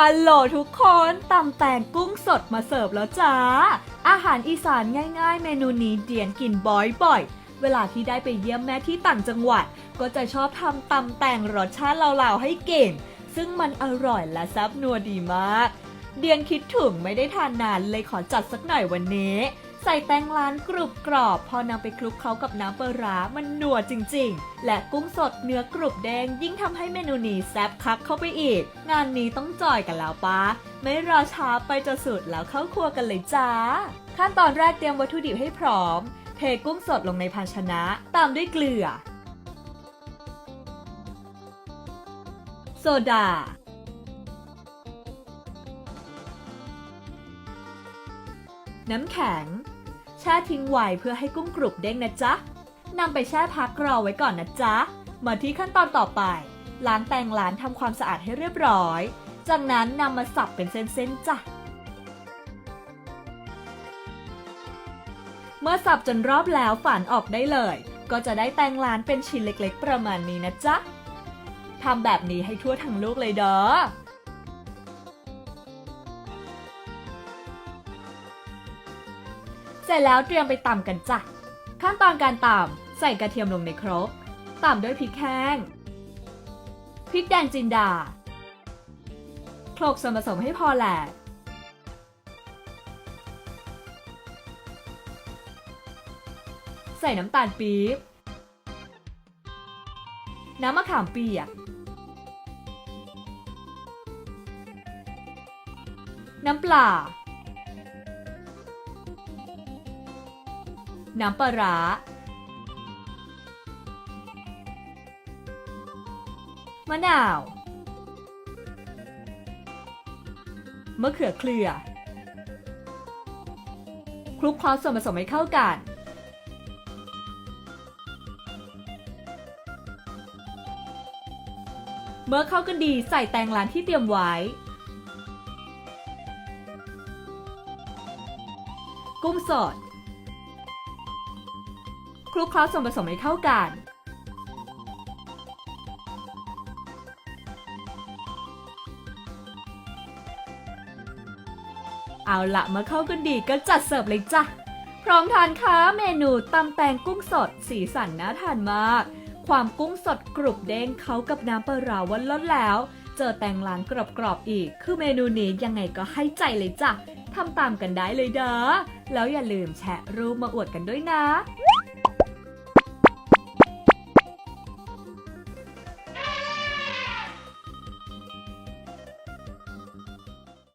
ฮัลโหลทุกคนตำแตงกุ้งสดมาเสิร์ฟแล้วจ้า อาหารอีสานง่ายๆ เมนูนี้เดียนกินบ่อยๆ เวลาที่ได้ไปเยี่ยมแม่ที่ต่างจังหวัด ก็จะชอบทำตำแตงรสชาติเหล่าๆให้เก่ง ซึ่งมันอร่อยและแซ่บนัวดีมาก เดียนคิดถึงไม่ได้ทานนานเลยขอจัดสักหน่อยวันนี้ ใส่แตงร้านกรุบกรอบ พอนำไปคลุกเคล้ากับน้ำปลาร้ามันนัวจริง ๆ และกุ้งสดเนื้อกรุบแดงยิ่งทำให้เมนูนี้แซ่บคักเข้าไปอีก งานนี้ต้องจอยกันแล้วปะไม่รอช้าไปจะสุดแล้วเข้าครัวกันเลยจ้า ขั้นตอนแรกเตรียมวัตถุดิบให้พร้อม เทกุ้งสดลงในภาชนะ ตามด้วยเกลือ โซดาน้ำแข็ง ช่ทิ้งไว้เพื่อให้กุ้งกรุบเด้งนะจ๊ะนำไปแช่พักรอไว้ก่อนนะจ๊ะ มาที่ขั้นตอนต่อไป ล้างแตงล้านทำความสะอาดให้เรียบร้อย จากนั้นนำมาสับเป็นเส้นๆจ้ะ เมื่อสับจนรอบแล้วฝานออกได้เลย ก็จะได้แตงล้านเป็นชิ้นเล็กๆ ประมาณนี้นะจ๊ะทำแบบนี้ให้ทั่วทั้งลูกเลยเด้อ เสร็จแล้วเตรียมไปตำกันจ้ะ ขั้นตอนการตำใส่กระเทียมลงในครกตามด้วยพริกแห้งพริกแดงจินดาโขลกส่วนผสมให้พอแหลกใส่น้ำตาลปี๊บ น้ำมะขามเปียก น้ำปลา น้ำปลาร้ามะนาว มะเขือเคลือ คลุกเคล้าส่วนผสมให้เข้ากัน เมื่อเข้ากันดีใส่แตงร้านที่เตรียมไว้ กุ้งสด คลุกเคล้าส่วนผสมให้เข้ากัน เอาละเมื่อเข้ากันดีก็จัดเสิร์ฟเลยจ้ะ พร้อมทานค้าเมนูตำแตงกุ้งสด สีสันน่าทานมาก ความกุ้งสดกรุบเด้งเข้ากับน้ำปลาร้าวันล้นแล้ว เจอแตงล้างกรอบๆอีก คือเมนูนี้ยังไงก็ให้ใจเลยจ้ะทำตามกันได้เลยเด้อ แล้วอย่าลืมแชะรูปมาอวดกันด้วยนะ